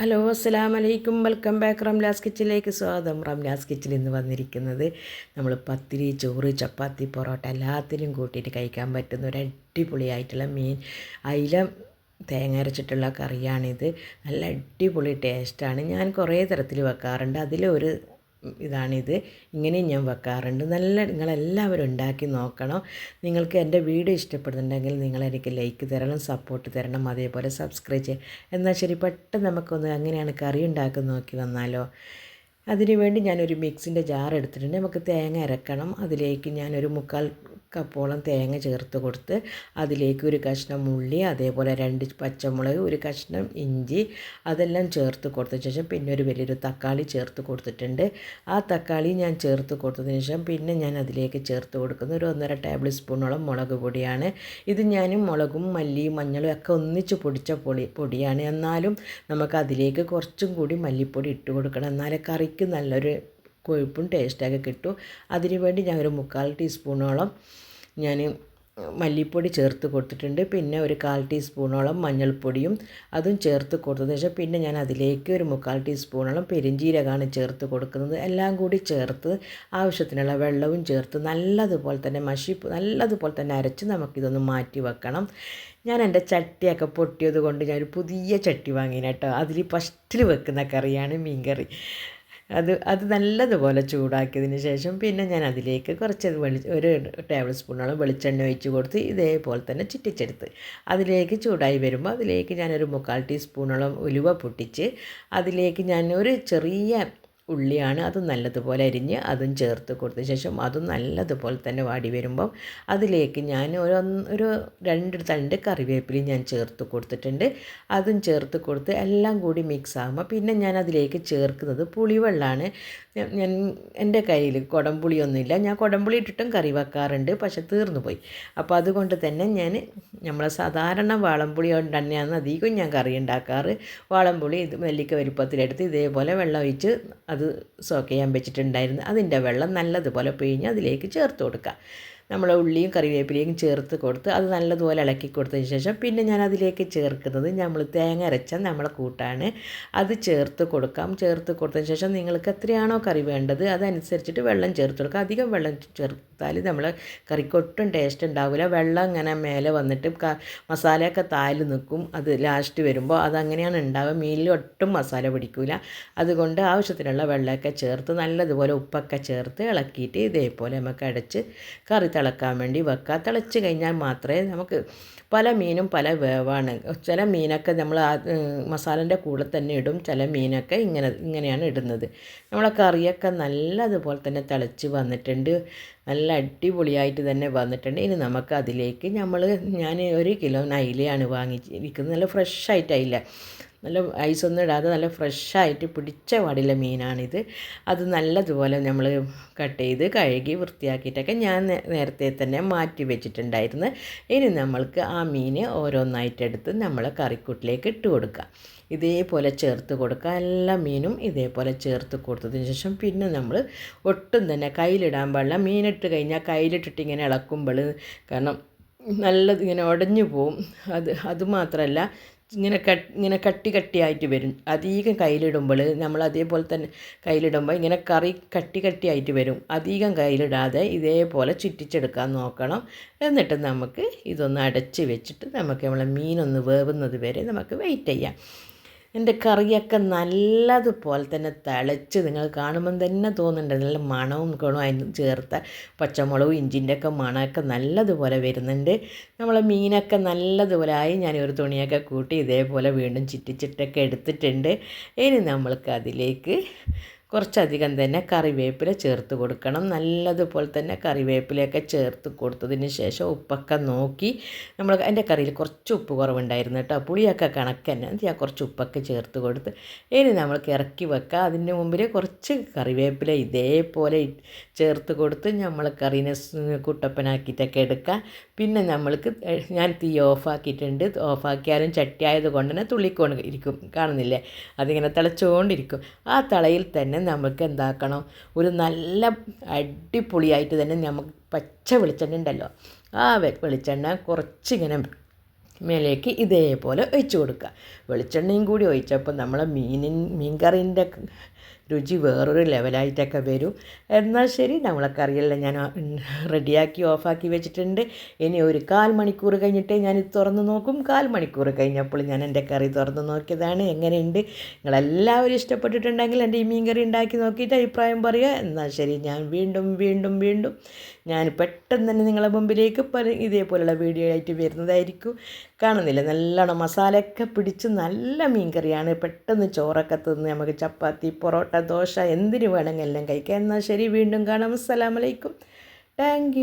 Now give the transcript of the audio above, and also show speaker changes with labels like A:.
A: Hello അസ്സാം വലൈക്കും welcome back Ramla's കിച്ചണിലേക്ക് സ്വാഗതം. റംലാസ് കിച്ചണിൽ ഇന്ന് വന്നിരിക്കുന്നത് നമ്മൾ പത്തിരി ചോറ് ചപ്പാത്തി പൊറോട്ട എല്ലാത്തിനും കൂട്ടിയിട്ട് കഴിക്കാൻ പറ്റുന്ന ഒരു അടിപൊളിയായിട്ടുള്ള മീൻ. അയില തേങ്ങ അരച്ചിട്ടുള്ള കറിയാണിത്. നല്ല അടിപൊളി ടേസ്റ്റാണ്. ഞാൻ കുറേ തരത്തിൽ വെക്കാറുണ്ട്. അതിലൊരു ഇതാണിത്. ഇങ്ങനെയും ഞാൻ വെക്കാറുണ്ട്. നല്ല നിങ്ങളെല്ലാവരും ഉണ്ടാക്കി നോക്കണം. നിങ്ങൾക്ക് എന്റെ വീഡിയോ ഇഷ്ടപ്പെടുന്നുണ്ടെങ്കിൽ നിങ്ങൾ എനിക്ക് ലൈക്ക് തരണം സപ്പോർട്ട് തരണം അതേപോലെ സബ്സ്ക്രൈബ് ചെയ്യാം. എന്നാൽ ശരി പെട്ടെന്ന് നമുക്കൊന്ന് അങ്ങനെയാണ് കറി ഉണ്ടാക്കി നോക്കി വന്നാലോ? അതിനുവേണ്ടി ഞാനൊരു മിക്സിന്റെ ജാർ എടുത്തിട്ടുണ്ട്. നമുക്ക് തേങ്ങ അരക്കണം. അതിലേക്ക് ഞാനൊരു മുക്കാൽ കപ്പോളം തേങ്ങ ചേർത്ത് കൊടുത്ത് അതിലേക്ക് ഒരു കഷ്ണം ഉള്ളി അതേപോലെ രണ്ട് പച്ചമുളക് ഒരു കഷ്ണം ഇഞ്ചി അതെല്ലാം ചേർത്ത് കൊടുത്ത ശേഷം പിന്നെ ഒരു വലിയൊരു തക്കാളി ചേർത്ത് കൊടുത്തിട്ടുണ്ട്. ആ തക്കാളി ഞാൻ ചേർത്ത് കൊടുത്തതിന് ശേഷം പിന്നെ ഞാൻ അതിലേക്ക് ചേർത്ത് കൊടുക്കുന്ന. ഒരു ഒന്നര ടേബിൾ സ്പൂണോളം മുളക് പൊടിയാണ്. ഇത് ഞാനും മുളകും മല്ലിയും മഞ്ഞളും ഒക്കെ ഒന്നിച്ച് പൊടിച്ച പൊടി പൊടിയാണ്. എന്നാലും നമുക്ക് അതിലേക്ക് കുറച്ചും കൂടി മല്ലിപ്പൊടി ഇട്ട് കൊടുക്കണം. എന്നാലേ കറിക്ക് നല്ലൊരു കൊഴുപ്പും ടേസ്റ്റൊക്കെ കിട്ടും. അതിന് വേണ്ടി ഞാൻ ഒരു മുക്കാൽ ടീസ്പൂണോളം ഞാൻ മല്ലിപ്പൊടി ചേർത്ത് കൊടുത്തിട്ടുണ്ട്. പിന്നെ ഒരു കാൽ ടീസ്പൂണോളം മഞ്ഞൾപ്പൊടിയും അതും ചേർത്ത് കൊടുത്തതിന് ശേഷം പിന്നെ ഞാൻ അതിലേക്ക് ഒരു മുക്കാൽ ടീസ്പൂണോളം പെരിഞ്ചീരകമാണ് ചേർത്ത് കൊടുക്കുന്നത്. എല്ലാം കൂടി ചേർത്ത് ആവശ്യത്തിനുള്ള വെള്ളവും ചേർത്ത് നല്ലതുപോലെ തന്നെ മഷി നല്ലതുപോലെ തന്നെ അരച്ച് നമുക്കിതൊന്ന് മാറ്റി വെക്കണം. ഞാൻ എന്റെ ചട്ടിയൊക്കെ പൊട്ടിയത് കൊണ്ട് ഞാനൊരു പുതിയ ചട്ടി വാങ്ങിയിട്ടോ അതിൽ ഫസ്റ്റിൽ വെക്കുന്ന കറിയാണ് മീൻ കറി അത് അത് നല്ലതുപോലെ ചൂടാക്കിയതിന് ശേഷം പിന്നെ ഞാൻ അതിലേക്ക് കുറച്ച് വെളി ഒരു ടേബിൾ സ്പൂണോളം വെളിച്ചെണ്ണ ഒഴിച്ച് കൊടുത്ത് ഇതേപോലെ തന്നെ ചുറ്റിച്ചെടുത്ത്. അതിലേക്ക് ചൂടായി വരുമ്പോൾ അതിലേക്ക് ഞാനൊരു മുക്കാൽ ടീസ്പൂണോളം ഉലുവ പൊട്ടിച്ച് അതിലേക്ക് ഞാൻ ഒരു ചെറിയ ഉള്ളിയാണ് അത് നല്ലതുപോലെ അരിഞ്ഞ് അതും ചേർത്ത് കൊടുത്ത ശേഷം അതും നല്ലതുപോലെ തന്നെ വാടി വരുമ്പം അതിലേക്ക് ഞാൻ ഒരു ഒരു രണ്ട് തണ്ട് കറിവേപ്പിലയും ഞാൻ ചേർത്ത് കൊടുത്തിട്ടുണ്ട്. അതും ചേർത്ത് കൊടുത്ത് എല്ലാം കൂടി മിക്സ് ആകുമ്പോൾ പിന്നെ ഞാൻ അതിലേക്ക് ചേർക്കുന്നത് പുളിവെള്ളമാണ് ഞാൻ എന്റെ കയ്യിൽ കുടംപുളിയൊന്നുമില്ല. ഞാൻ കുടംപുളി ഇട്ടിട്ടും കറി വെക്കാറുണ്ട്. പക്ഷെ തീർന്നു പോയി. അപ്പോൾ അതുകൊണ്ട് തന്നെ ഞാൻ നമ്മളെ സാധാരണ വാളംപുളി കൊണ്ട് തന്നെയാണ് അധികം ഞാൻ കറി ഉണ്ടാക്കാറ്. വാളംപുളി ഇത് നെല്ലിക്ക വലിപ്പത്തിലെടുത്ത് ഇതേപോലെ വെള്ളം ഒഴിച്ച് അത് സോക്ക് ചെയ്യാൻ വെച്ചിട്ടുണ്ടായിരുന്നു. അതിന്റെ വെള്ളം നല്ലതുപോലെ പിഴിഞ്ഞ് അതിലേക്ക് ചേർത്ത് കൊടുക്കുക. നമ്മൾ ഉള്ളിയും കറിവേപ്പിലയും ചേർത്ത് കൊടുത്ത് അത് നല്ലതുപോലെ ഇളക്കി കൊടുത്തതിന് ശേഷം പിന്നെ ഞാൻ അതിലേക്ക് ചേർക്കുന്നത് നമ്മൾ തേങ്ങ അരച്ച നമ്മളെ കൂട്ടാണ്. അത് ചേർത്ത് കൊടുക്കാം. ചേർത്ത് കൊടുത്തതിന് ശേഷം നിങ്ങൾക്ക് എത്രയാണോ കറി വേണ്ടത് അതനുസരിച്ചിട്ട് വെള്ളം ചേർത്ത് കൊടുക്കുക അധികം വെള്ളം ചേർത്താൽ നമ്മൾ കറിക്ക് ഒട്ടും ടേസ്റ്റ് ഉണ്ടാവില്ല. വെള്ളം ഇങ്ങനെ മേലെ വന്നിട്ട് മസാലയൊക്കെ താൽ നിൽക്കും. അത് ലാസ്റ്റ് വരുമ്പോൾ അതങ്ങനെയാണ് ഉണ്ടാവുക. മീനിൽ ഒട്ടും മസാല പിടിക്കില്ല അതുകൊണ്ട് ആവശ്യത്തിനുള്ള വെള്ളമൊക്കെ ചേർത്ത് നല്ലതുപോലെ ഉപ്പൊക്കെ ചേർത്ത് ഇളക്കിയിട്ട് ഇതേപോലെ നമുക്ക് അടച്ച് കറി തിളക്കാൻ വേണ്ടി വെക്കുക തിളച്ച് കഴിഞ്ഞാൽ മാത്രമേ നമുക്ക് പല മീനും പല വേവാണ്. ചില മീനൊക്കെ നമ്മൾ മസാലന്റെ കൂടെ തന്നെ ഇടും. ചില മീനൊക്കെ ഇങ്ങനെ ഇങ്ങനെയാണ് ഇടുന്നത്. നമ്മളെ കറിയൊക്കെ നല്ലതുപോലെ തന്നെ തിളച്ച് വന്നിട്ടുണ്ട്. നല്ല അടിപൊളിയായിട്ട് തന്നെ വന്നിട്ടുണ്ട്. ഇനി നമുക്ക് അതിലേക്ക് നമ്മൾ ഞാൻ ഒരു കിലോ അയിലയാണ് വാങ്ങിച്ചിരിക്കുന്നത് നല്ല ഫ്രഷ് ആയിട്ട് നല്ല ഐസൊന്നും ഇടാതെ നല്ല ഫ്രഷായിട്ട് പിടിച്ച പാടില്ല മീനാണിത്. അത് നല്ലതുപോലെ നമ്മൾ കട്ട് ചെയ്ത് കഴുകി വൃത്തിയാക്കിയിട്ടൊക്കെ ഞാൻ നേരത്തെ തന്നെ മാറ്റി വെച്ചിട്ടുണ്ടായിരുന്നു. ഇനി നമ്മൾക്ക് ആ മീൻ ഓരോന്നായിട്ടെടുത്ത് നമ്മൾ കറിക്കൂട്ടിലേക്ക് ഇട്ട് കൊടുക്കുക. ഇതേപോലെ ചേർത്ത് കൊടുക്കുക. എല്ലാ മീനും ഇതേപോലെ ചേർത്ത് കൊടുത്തതിന് ശേഷം പിന്നെ നമ്മൾ ഒട്ടും തന്നെ കയ്യിലിടാൻ പാടില്ല. മീനിട്ട് കഴിഞ്ഞാൽ കയ്യിലിട്ടിട്ട് ഇങ്ങനെ ഇളക്കുമ്പോൾ കാരണം നല്ലത് ഇങ്ങനെ ഉടഞ്ഞു പോവും. അത് അതുമാത്രമല്ല ഇങ്ങനെ കട്ട് ഇങ്ങനെ കട്ടി കട്ടിയായിട്ട് വരും. അധികം കയ്യിലിടുമ്പോൾ നമ്മൾ അതേപോലെ തന്നെ കയ്യിലിടുമ്പോൾ ഇങ്ങനെ കറി കട്ടി കട്ടിയായിട്ട് വരും. അധികം കയ്യിലിടാതെ ഇതേപോലെ ചുറ്റിച്ചെടുക്കാൻ നോക്കണം. എന്നിട്ട് നമുക്ക് ഇതൊന്ന് അടച്ച് വെച്ചിട്ട് നമുക്ക് നമ്മളെ മീനൊന്ന് വേവുന്നത് വരെ നമുക്ക് വെയിറ്റ് ചെയ്യാം. എന്റെ കറിയൊക്കെ നല്ലതുപോലെ തന്നെ തിളച്ച് നിങ്ങൾ കാണുമ്പം തന്നെ തോന്നുന്നുണ്ട്. നല്ല മണവും ഗുണവും അതിന് ചേർത്ത പച്ചമുളകും ഇഞ്ചിന്റെ ഒക്കെ മണമൊക്കെ നല്ലതുപോലെ വരുന്നുണ്ട്. നമ്മളെ മീനൊക്കെ നല്ലതുപോലെ ആയി. ഞാൻ ഒരു തുണിയൊക്കെ കൂട്ടി ഇതേപോലെ വീണ്ടും ചിറ്റിച്ചിട്ടൊക്കെ എടുത്തിട്ടുണ്ട്. ഇനി നമ്മൾക്ക് അതിലേക്ക് കുറച്ചധികം തന്നെ കറിവേപ്പില ചേർത്ത് കൊടുക്കണം. നല്ലതുപോലെ തന്നെ കറിവേപ്പിലയൊക്കെ ചേർത്ത് കൊടുത്തതിന് ശേഷം ഉപ്പൊക്കെ നോക്കി നമ്മൾ എന്റെ കറിയിൽ കുറച്ച് ഉപ്പ് കുറവുണ്ടായിരുന്നു കേട്ടോ. പുളിയൊക്കെ കണക്ക് തന്നെ. ഞാൻ കുറച്ച് ഉപ്പൊക്കെ ചേർത്ത് കൊടുത്ത് ഇനി നമ്മൾക്ക് ഇറക്കി വെക്കുക അതിന്റെ മുമ്പിൽ കുറച്ച് കറിവേപ്പില ഇതേപോലെ ചേർത്ത് കൊടുത്ത് നമ്മൾ കറീനെ കുട്ടപ്പനാക്കിയിട്ടൊക്കെ എടുക്കുക പിന്നെ നമ്മൾക്ക് ഞാൻ തീ ഓഫാക്കിയിട്ടുണ്ട്. ഓഫാക്കിയാലും ചട്ടിയായത് കൊണ്ട് തന്നെ തുള്ളിക്കൊണ്ട് ഇരിക്കും. കാണുന്നില്ലേ? അതിങ്ങനെ തിളച്ചുകൊണ്ടിരിക്കും. ആ തളയിൽ തന്നെ തന്നെ നമുക്ക് എന്താക്കണം? ഒരു നല്ല അടിപൊളിയായിട്ട് തന്നെ നമുക്ക് പച്ച വെളിച്ചെണ്ണ ഉണ്ടല്ലോ. ആ വെളിച്ചെണ്ണ കുറച്ചിങ്ങനെ മേലേക്ക് ഇതേപോലെ ഒഴിച്ചു കൊടുക്കുക. വെളിച്ചെണ്ണയും കൂടി ഒഴിച്ചപ്പോൾ നമ്മളെ മീനിൻ മീൻകറിന്റെ രുചി വേറൊരു ലെവലായിട്ടൊക്കെ വരും. എന്നാൽ ശരി നമ്മളെ കറിയെല്ലാം ഞാൻ റെഡിയാക്കി ഓഫാക്കി വെച്ചിട്ടുണ്ട്. ഇനി ഒരു കാൽ മണിക്കൂർ കഴിഞ്ഞിട്ടേ ഞാൻ തുറന്ന് നോക്കും. കാൽ മണിക്കൂർ കഴിഞ്ഞപ്പോൾ ഞാൻ എന്റെ കറി തുറന്ന് നോക്കിയതാണ്. എങ്ങനെയുണ്ട്? നിങ്ങളെല്ലാവരും ഇഷ്ടപ്പെട്ടിട്ടുണ്ടെങ്കിൽ എന്റെ ഈ മീൻ കറി ഉണ്ടാക്കി നോക്കിയിട്ട് അഭിപ്രായം പറയുക. എന്നാൽ ശരി ഞാൻ വീണ്ടും വീണ്ടും വീണ്ടും ഞാൻ പെട്ടെന്ന് തന്നെ നിങ്ങളെ മുമ്പിലേക്ക് പല ഇതേപോലുള്ള വീഡിയോ ആയിട്ട് വരുന്നതായിരിക്കും. കാണുന്നില്ല? നല്ലോണം മസാലയൊക്കെ പിടിച്ച് നല്ല മീൻ കറിയാണ് പെട്ടെന്ന് ചോറൊക്കെ തിന്ന് നമുക്ക് ചപ്പാത്തി പൊറോട്ട ദോശ എന്തിനു വേണമെങ്കിൽ എല്ലാം കഴിക്കാം. എന്നാൽ ശരി വീണ്ടും കാണാം. അസ്സലാമലൈക്കും താങ്ക്